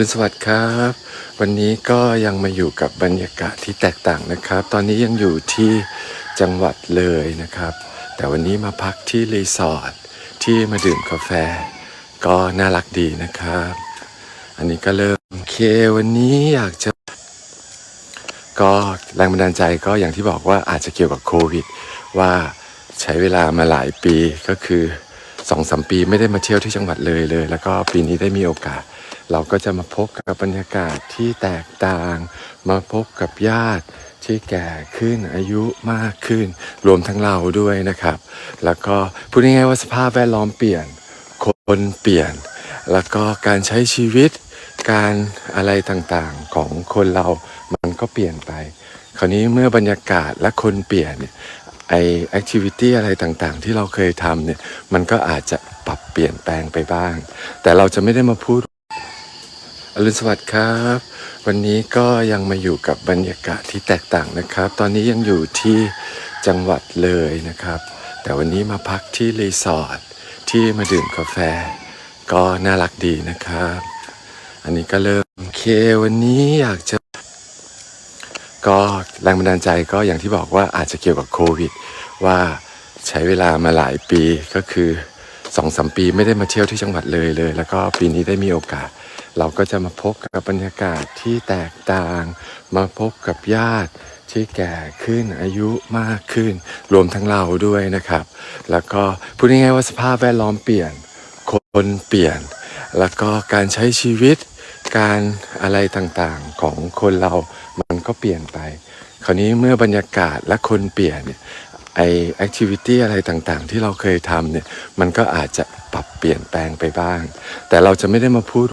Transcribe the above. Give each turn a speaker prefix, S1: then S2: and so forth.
S1: สวัสดีครับ วันนี้ก็ยังมาอยู่กับบรรยากาศที่แตกต่างนะครับ ตอนนี้ยังอยู่ที่จังหวัดเลยนะครับ แต่วันนี้มาพักที่รีสอร์ทที่มาดื่มกาแฟ ก็น่ารักดีนะครับ อันนี้ก็เริ่มโอเควันนี้อยากจะ ก็แรงบันดาลใจก็อย่างที่บอกว่าอาจจะเกี่ยวกับโควิด ว่าใช้เวลามาหลายปีก็คือสองสมปีไม่ได้มาเที่ยวที่จังหวัดเลยเลย แล้วก็ปีนี้ได้มีโอกาส เราก็จะมาพบกับบรรยากาศที่แตกต่าง มาพบกับญาติที่แก่ขึ้นอายุมากขึ้น รวมทั้งเราด้วยนะครับ แล้วก็พูดง่ายๆว่าสภาพแวดล้อมเปลี่ยน คนเปลี่ยน แล้วก็การใช้ชีวิต การอะไรต่างๆของคนเรามันก็เปลี่ยนไป คราวนี้เมื่อบรรยากาศและคนเปลี่ยนเนี่ยไอแอคทิวิตี้อะไรต่างๆ ที่เราเคยทำเนี่ยมันก็อาจจะปรับเปลี่ยนแปลงไปบ้าง แต่เราจะไม่ได้มาพูด อรุณสวัสดิ์ครับ วันนี้ก็ยังมาอยู่กับบรรยากาศที่แตกต่างนะครับ ตอนนี้ยังอยู่ที่จังหวัดเลยนะครับ แต่วันนี้มาพักที่รีสอร์ทที่มาดื่มกาแฟ ก็น่ารักดีนะครับ อันนี้ก็เริ่มโอเควันนี้อยากจะ ก็แรงบันดาลใจก็อย่างที่บอกว่าอาจจะเกี่ยวกับโควิด ว่าใช้เวลามาหลายปีก็คือสองสมปีไม่ได้มาเที่ยวที่จังหวัดเลยเลย แล้วก็ปีนี้ได้มีโอกาส เราก็จะมาพบกับบรรยากาศที่แตกต่าง มาพบกับญาติที่แก่ขึ้นอายุมากขึ้น รวมทั้งเราด้วยนะครับ แล้วก็พูดง่ายๆว่าสภาพแวดล้อมเปลี่ยน คนเปลี่ยน แล้วก็การใช้ชีวิตการอะไรต่างๆของคนเรามันก็เปลี่ยนไป คราวนี้เมื่อบรรยากาศและคนเปลี่ยนเนี่ยไอแอคทิวิตี้อะไรต่างๆ ที่เราเคยทำเนี่ยมันก็อาจจะปรับเปลี่ยนแปลงไปบ้าง แต่เราจะไม่ได้มาพูด